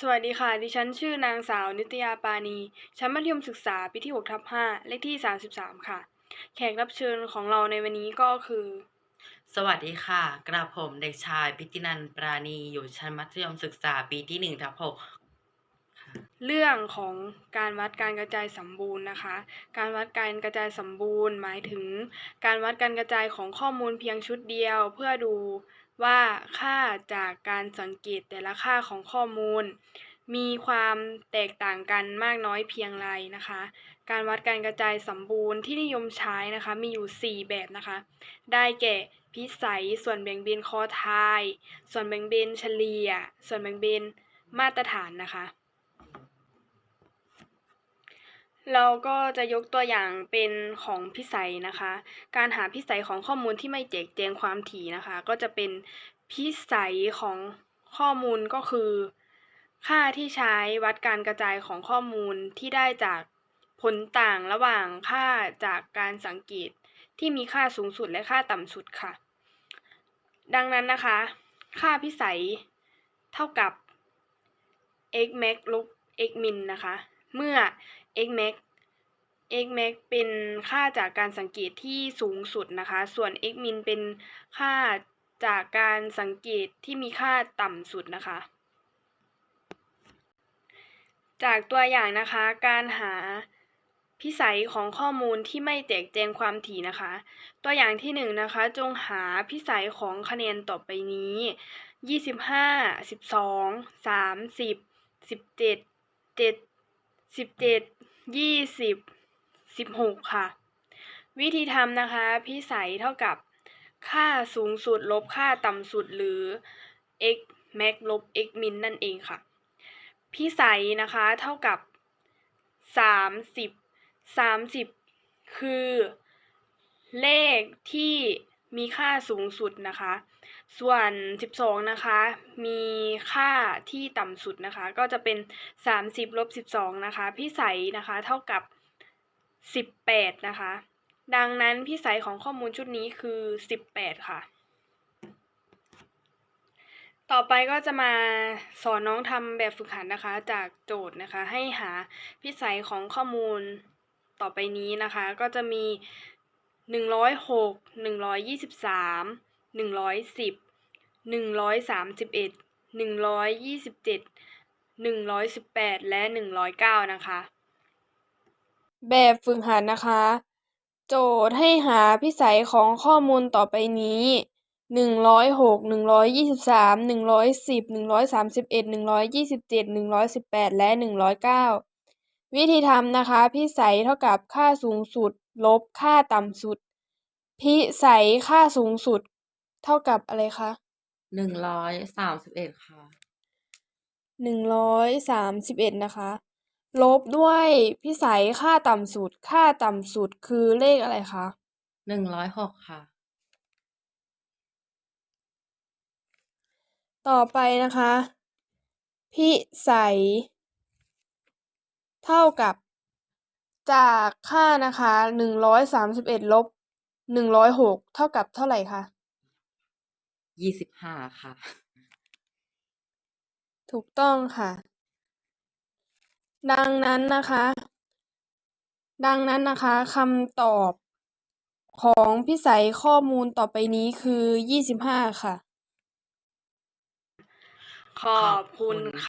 สวัสดีค่ะ ดิฉันชื่อนางสาวนิตยาปานี ชั้นมัธยมศึกษาปีที่6ทับ5เลขที่ 33 ค่ะ แขกรับเชิญของเราในวันนี้ก็คือ สวัสดีค่ะ กระผมเด็กชายพิตินันท์ปราณีอยู่ชั้นมัธยมศึกษาปีที่หนึ่งทับหกค่ะเรื่องของการวัดการกระจายสมบูรณ์นะคะ การวัดการกระจายสมบูรณ์ หมายถึง การวัดการกระจายของข้อมูลเพียงชุดเดียว เพื่อดู ว่าค่าจากการสังเกตแต่ละค่าของข้อมูล มีความแตกต่างกันมากน้อยเพียงไรนะคะ การวัดการกระจายสมบูรณ์ที่นิยมใช้นะคะ มีอยู่ 4 แบบนะคะ ได้แก่พิสัย ส่วนแบ่งเบนคอทาย ส่วนแบ่งเบนเฉลี่ย ส่วนแบ่งเบนมาตรฐานนะคะ เราก็จะยกตัวอย่างเป็นของพิสัยนะคะ การหาพิสัยของข้อมูลที่ไม่แจกแจงความถี่นะคะ ก็จะเป็นพิสัยของข้อมูลก็คือ ค่าที่ใช้วัดการกระจายของข้อมูลที่ได้จากผลต่างระหว่างค่าจากการสังเกตที่มีค่าสูงสุดและค่าต่ำสุดค่ะ ดังนั้นนะคะ ค่าพิสัยเท่ากับ x max ลบ x min นะคะ เมื่อ x max x max เป็นค่าจากการสังเกตที่สูงสุดนะคะ ส่วน x min เป็นค่าจากการสังเกตที่มีค่าต่ำสุดนะคะ จากตัวอย่างนะคะ การหาพิสัยของข้อมูลที่ไม่แจกแจงความถี่นะคะ ตัวอย่างที่หนึ่งนะคะ จงหาพิสัยของคะแนนต่อไปนี้ยี่สิบห้า สิบเจ็ดยี่สิบสิบหกค่ะ วิธีทำนะคะพิสัยเท่ากับค่าสูงสุดลบค่าต่ำสุดหรือ x max ลบ x min นั่นเองค่ะ พิสัยนะคะเท่ากับสามสิบสามสิบคือเลขที่ มีค่าสูงสุดนะคะ ส่วนสิบสองนะคะ มีค่าที่ต่ำสุดนะคะ ก็จะเป็นสามสิบลบสิบสองนะคะ พิสัยนะคะ เท่ากับสิบแปดนะคะ ดังนั้นพิสัยของข้อมูลชุดนี้คือสิบแปดค่ะ ต่อไปก็จะมาสอนน้องทำแบบฝึกหัดนะคะ จากโจทย์นะคะ ให้หาพิสัยของข้อมูลต่อไปนี้นะคะ ก็จะมี หนึ่งร้อยหกหนึ่งร้อยยี่สิบสามหนึ่งร้อยสิบหนึ่งร้อยสามสิบเอ็ดหนึ่งร้อยยี่สิบเจ็ดหนึ่งร้อยสิบแปดและหนึ่งร้อยเก้านะคะ แบบฝึกหัดนะคะ โจทย์ให้หาพิสัยของข้อมูลต่อไปนี้หนึ่งร้อยหกหนึ่งร้อยยี่สิบสามหนึ่งร้อยสิบหนึ่งร้อยสามสิบเอ็ดหนึ่งร้อยยี่สิบเจ็ดหนึ่งร้อยสิบแปดและหนึ่งร้อยเก้าวิธีทำนะคะ พิสัยเท่ากับค่าสูงสุด ลบค่าต่ำสุด พิสัยค่าสูงสุด เท่ากับอะไรคะหนึ่งร้อยสามสิบเอ็ดค่ะหนึ่งร้อยสามสิบเอ็ดนะคะ ลบด้วยพิสัยค่าต่ำสุด ค่าต่ำสุดคือเลขอะไรคะหนึ่งร้อยหกค่ะ ต่อไปนะคะ พิสัย เท่ากับ จากค่านะคะหนึ่งร้อยสามสิบเอ็ดลบหนึ่งร้อยหกเท่ากับเท่าไหร่คะยี่สิบห้าค่ะ ถูกต้องค่ะ ดังนั้นนะคะ ดังนั้นนะคะคำตอบของพิสัยข้อมูลต่อไปนี้คือยี่สิบห้าค่ะ ขอบคุณค่ะ